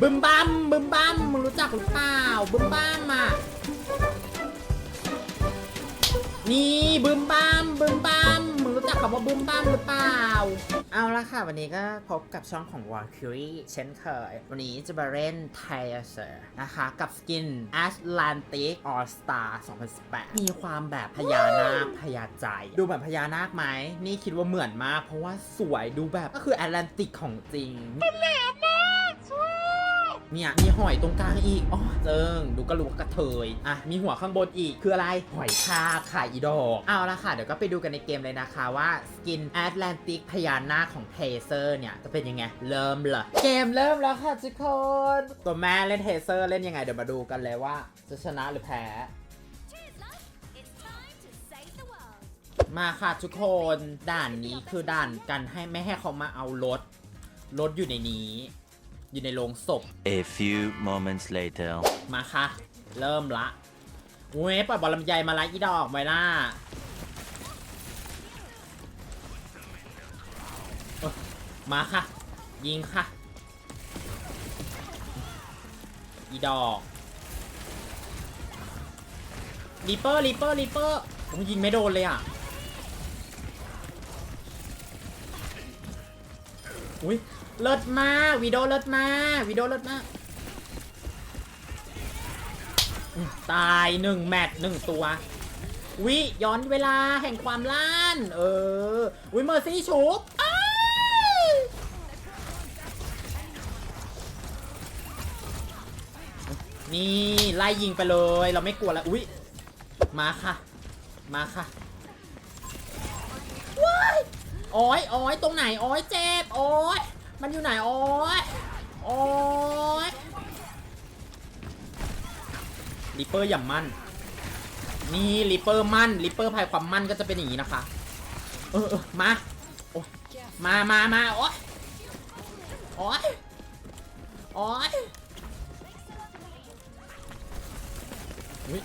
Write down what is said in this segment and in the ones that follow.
บึมบัมบึมบัมมึงรู้จักหรือเปล่าบึมบัมอะนี่บึมบัมบึมบัมมึงรู้จักคำว่าบึมบัมหรือเปล่า เอาละค่ะ วันนี้ก็พบกับช่องของ w a l k y r i e เช่นเคย วันนี้จะมาเล่น t i r s e r นะคะ กับสกิน Atlantic All Star 2018 มีความแบบพญานาคพญาใจ ดูเหมือนพญานาคไหม นี่คิดว่าเหมือนมาก เพราะว่าสวยดูแบบก็คือแอตแลนติกของจริง เนี่ยมีหอยตรงกลางอีกอ๋อเจิงดูกรู้ว่ากระเทยอะมีหัวข้างบนอีกคืออะไรหอยทากค่ะอีดอกเอาละค่ะ เดี๋ยวก็ไปดูกันในเกมเลยนะคะว่าสกินแอตแลนติกพญานาคของเทเซอร์เนี่ยจะเป็นยังไงเริ่มเลยเกมเริ่มแล้วค่ะทุกคนตัวแม่เล่นเทเซอร์เล่นยังไงเดี๋ยวมาดูกันเลยว่าจะชนะหรือแพ้มาค่ะทุกคนด่านนี้คือด่านกันให้ไม่ให้เขามาเอารถรถอยู่ในนี้ อยู่ในโรงศพ A few moments later. มาค่ะ เริ่มละเว้ยปล่อยบอลลำไยมาละอีดอกไว้ล่ะเอ้อมาค่ะ ยิงค่ะ อีดอกรีเปอร์รีเปอร์รีเปอร์ผมยิงไม่โดนเลยอะ อุ้ย เลิศมากวิดีโอเลิศมากวิดีโอเลิศมาก ตายหนึ่งแมตช์หนึ่งตัว วิย้อนเวลาแห่งความล้าน เออ วิเมอร์ซี่ชุบนี่ไล่ยิงไปเลย เราไม่กลัวแล้วอุ้ยมาค่ะ มาค่ะว้ายโอ้ยโอ้ยตรงไหนโอ้ยเจ็บโอ้ย มันอยู่ไหนโอ้ยโอ้ยริปเปอร์อย่ามั่น นี่ริปเปอร์มั่นริปเปอร์ภายความมั่นก็จะเป็นอย่างนี้นะคะ เออเออมาโอ้มามามาโอ้ยโอ้ยโอ้ยอุ๊ย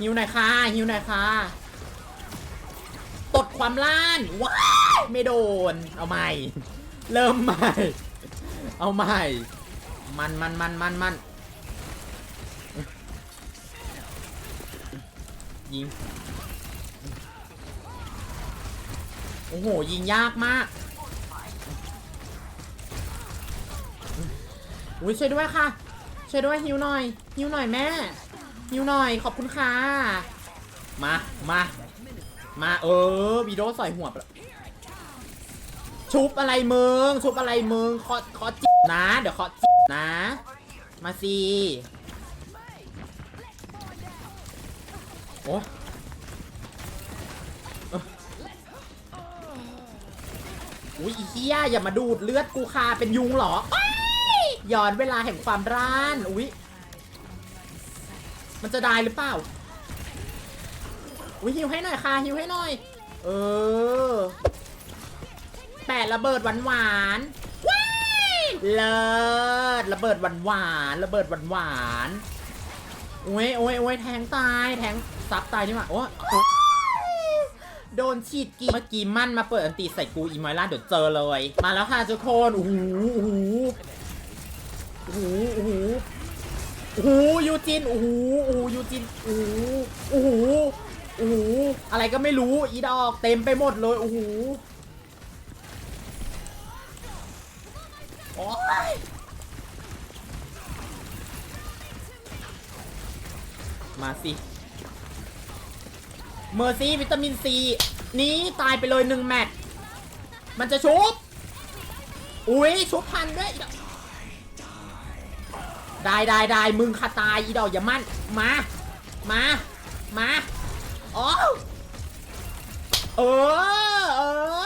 หิวหน่อยค่ะหิวหน่อยค่ะ ตดความล้านว้า ไม่โดน เอาใหม่ เริ่มใหม่ เอาใหม่ มันมันมันมันมันยิง โอ้โห ยิงยากมาก อุ้ยช่วยด้วยค่ะ ช่วยด้วยฮิวหน่อยฮิวหน่อยแม่ฮิวหน่อยขอบคุณค่ะ มา มา มาเออวีโดใส่หัวแล้ว ชุบอะไรมึง ชุบอะไรมึงขอขอจิบนะ เดี๋ยวขอจิบนะ มาสิโอ้อุ้ยเหี้ยอย่ามาดูดเลือดกูคาเป็นยุงเหรอยย้อนเวลาแห่งความร้าน อุ้ยมันจะได้หรือเปล่า อุ้ยหิวให้หน่อยค่ะหิวให้หน่อย เออ แปดระเบิดหวานหวานว้ายเลิศระเบิดหวานหวานระเบิดหวานหวานโอ้ยโอ้ยโอ้ยแทงตายแทงซับตายนี่หว่าโอ้ยโอ๊ยโดนฉีดกีเมื่อกี้มั่นมาเปิดอันตีใส่กูอีมอยล่าเดี๋ยวเจอเลย มาแล้วค่ะทุกคนโอ้โหโอ้โหโอ้โหโอ้โหโอ้โหยูจินโอ้โหโอ้โหยูจินโอ้โหโอ้โหโอ้โหอะไรก็ไม่รู้อีดอกเต็มไปหมดเลยโอ้โห โอ๊ย มาสิ เมอร์ซี่วิตามินซีนี้ตายไปเลยหนึ่งแมตช์มันจะชุบ อุ้ยชุบพันด้วยอีดอกได้ได้ได้มึงคาตายอีดอกอย่ามั่น มา มา มาโอ้เออ เออ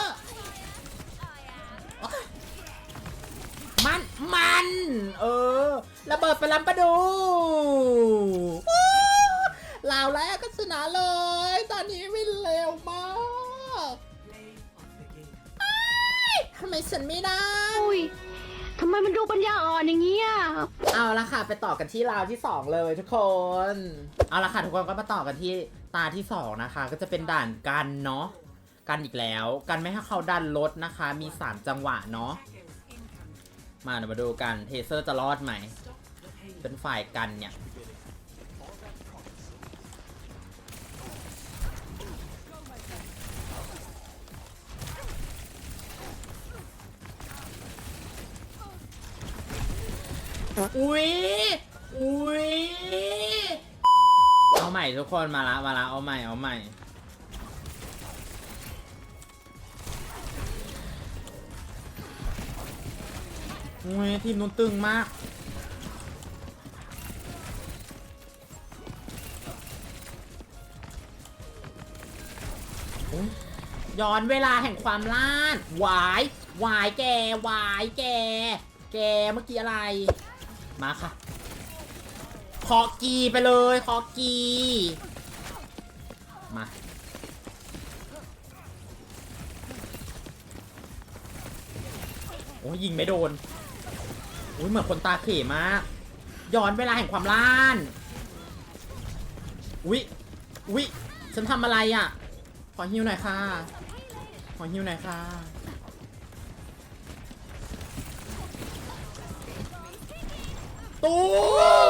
มันมัน เออ ระเบิดไปลำประดูวู้ลาวแล้วก็ชนะเลย ตอนนี้วินเร็วมากเอ้ยทำไมฉันไม่ได้ อุ้ยทำไมมันดูปัญญาอ่อนอย่างเงี้ยเอาละค่ะ ไปต่อกันที่ราวที่ 2 เลยทุกคน เอาละค่ะ ทุกคนก็มาต่อกันที่ตาที่ 2 นะคะ ก็จะเป็นด่านกันเนาะ กันอีกแล้ว กันไม่ให้เขาดันรถนะคะ มี 3 จังหวะเนาะ มาเดี๋ยวมาดูกันเทเซอร์จะรอดไหม เป็นฝ่ายกันเนี่ย อุ๊ยอุ๊ยเอาใหม่ทุกคนมาละ มาละ เอาใหม่ เอาใหม่ อุ้ยทีมนู้นตึงมากย้อนเวลาแห่งความล่านหวาย หวายแก หวายแก แกเมื่อกี้อะไร มาค่ะคอกีไปเลยคอกีมา โอ้ยยิงไม่โดน อุ้ยเหมือนคนตาเขมากย้อนเวลาแห่งความล้าน อุ้ยอุ้ยฉันทำอะไรอะ ขอฮิวหน่อยค่ะ ขอฮิวหน่อยค่ะ ตู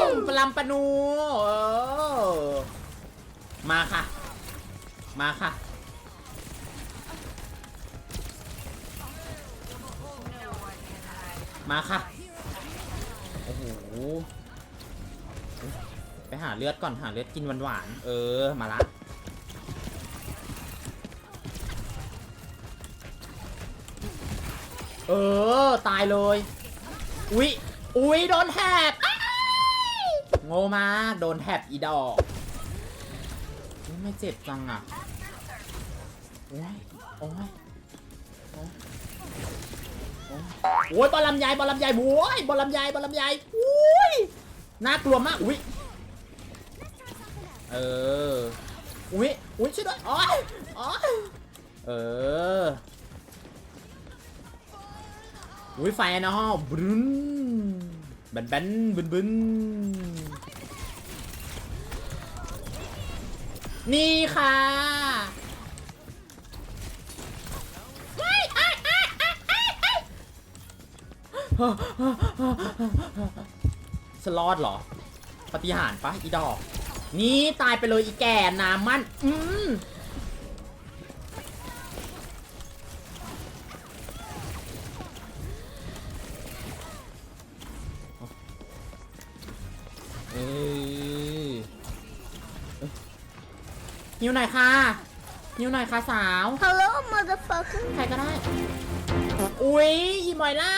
มปลัมปนูเออมาค่ะ มาค่ะ มาค่ะ หาเลือดก่อนหาเลือดกินหวานๆเออมาละเออ ตายเลย อุ๊ย อุ๊ย โดนแถบโง่มาก โดนแถบอีดอกไม่เจ็บจังอะ โอ้ย โอ้ย โอ้ยโอ้ยบอลลำไยบอลลำไยโว้ยบอลลำไยบอลลำไยอุ้ย น่ากลัวมาก อุ้ย เออ อุ้ยอุ้ยช่วยด้วยอ๋ออ๋อเออ อุ้ยไฟนะฮะบรึนบันบันบึนบึนนี่ค่ะเฮ้ยอ้ายอ้ายอ้ายอ้ายอ้สลอดเหรอ ปฏิหารปะอีดอก นี่ตายไปเลยอีแก่น้ำมัน อืมเอ้ยหิวหน่อยค่ะหิวหน่อยค่ะสาว Hello, motherfucker. ใครก็ได้ อุ๊ยอีมอยล่า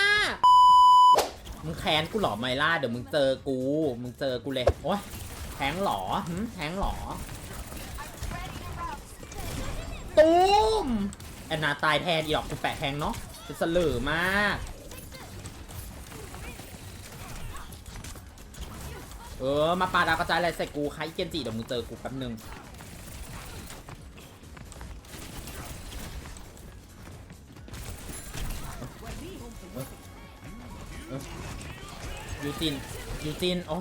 มึงแค้นกูเหรอไมล่า เดี๋ยวมึงเจอกู มึงเจอกูเลย โอ๊ย แทงหรอหึแทงหรอตูมแอนนาตายแทนอีดอกกูแปะแทงเนาะจะเสลือมาก เออ มาปาดาวกระจายอะไรใส่กูใครเกนจิเดี๋ยวมึงเจอกูแป๊บนึงยูจินยูจินโอ้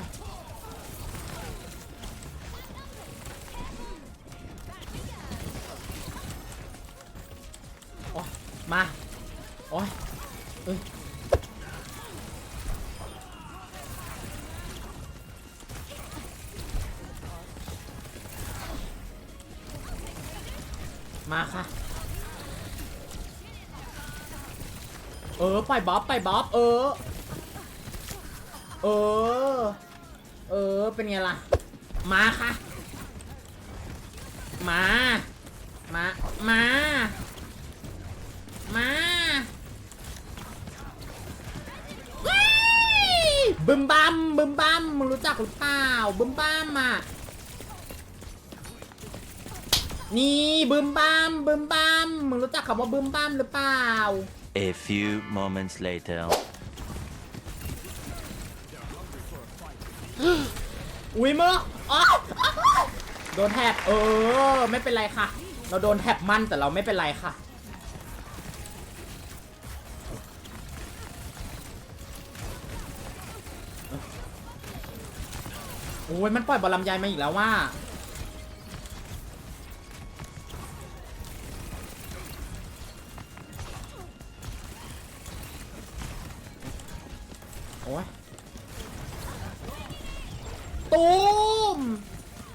มา โอ้ยเอ้ยมาค่ะ เออ ไปบ๊อบปบ๊อบเออ เออ เออ เป็นไงล่ะ มาค่ะ มา มา มา มาเฮ้ยบึมบัมบึมบัมมึงรู้จักหรือเปล่าบึมบัมอะนี่บึมบัมบึมบัมมึงรู้จักคำว่าบึมบัมหรือเปล่า A few moments later. อุ้ยมืออ๋อโดนแท็บเออ ไม่เป็นไรค่ะ เราโดนแท็บมันแต่เราไม่เป็นไรค่ะ อ้ยมันปล่อยบอลลำไยมาอีกแล้วว่าโอ้ยตูม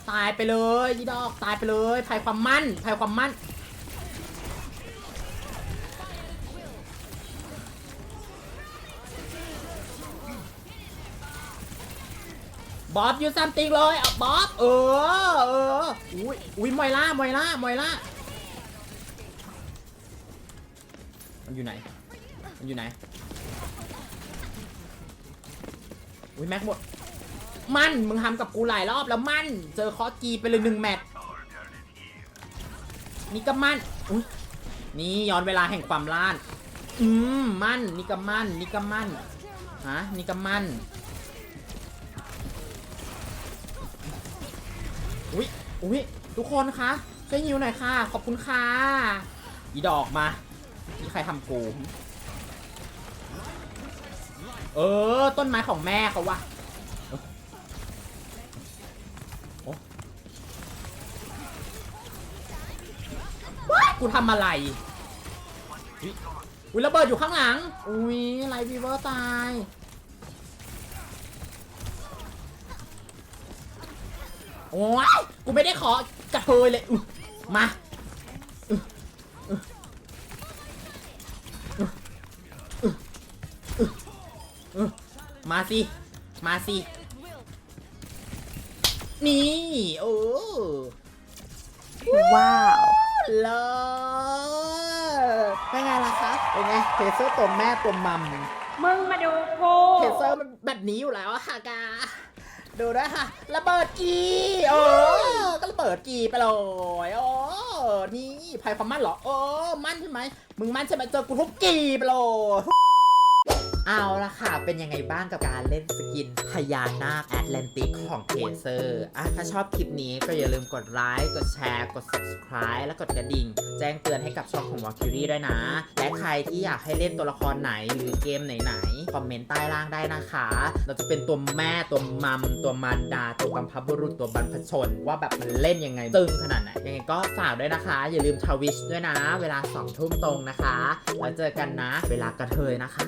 ตายไปเลยยีดอกตายไปเลยภัยความมั่นภัยความมั่น บอบยูซัมติงเลยอบอบเออเอออุ้ยอุ้ยมอยล่ามอยล่ามอยล่ามันอยู่ไหน มันอยู่ไหน อุ้ยแม็กหมด มัน มึงทำกับกูหลายรอบแล้วมัน เจอคอสกีไปเลยหนึ่งแมตช์นี่ก็มันอุ้ยนี่ย้อนเวลาแห่งความล้าน อืม มัน นี่ก็มัน นี่ก็มัน ฮะ นี่ก็มัน อุ้ยอุ้ยทุกคนคะช่วยฮิวหน่อยค่ะ ขอบคุณค่ะ อีดอกมานี่ใครทำกูเออ ต้นไม้ของแม่เขาวะโอ้ว้ากูทำอะไรอุ๊ยอุ้ยระเบิดอยู่ข้างหลัง อุ้ยไลท์วีเวอร์ตาย โอ้ยกูไม่ได้ขอกระเทยเลยอุ๊ยมาอุ๊ยอุ๊ยอุ๊ยอุ๊ยอุ๊ยมาสิ มาสิ นี่ โอ้ว้าว เลิศเป็นไงล่ะคะเป็นไงเทเซอร์ตัวแม่ตัวมัมมึงมาดูกูเทเซอร์มันแบบนี้อยู่แล้วอะค่ะกา ดูด้วยค่ะ ระเบิดกีโอ้ก็ระเบิดกีไปเลยโอ้นี่ภัยความมั่นเหรอโอ้มั่นใช่ไหมมึงมั่นใช่ไหมเจอกูทุบกีไปเลย เอาละค่ะ เป็นยังไงบ้างกับการเล่นสกินพญานาคแอตแลนติกของเทเซอร์อะถ้าชอบคลิปนี้ก็อย่าลืมกดไลค์ กดแชร์ กด subscribe และกดกระดิ่ง แจ้งเตือนให้กับช่องของ w a l k y r i ด้วยนะ และใครที่อยากให้เล่นตัวละครไหนหรือเกมไหนๆ คอมเมนต์ใต้ล่างได้นะคะ เราจะเป็นตัวแม่ตัวมัม ตัวมารดา ตัวบัมพบุรุษตัวบรรพชน ว่าแบบมันเล่นยังไงตึงขนาดไหน ยังไงก็ฝากด้วยนะคะ อย่าลืมทวิชด้วยนะ เวลา2ทุ่มตรงนะคะ แล้วเจอกันนะ เวลากระเทยนะคะ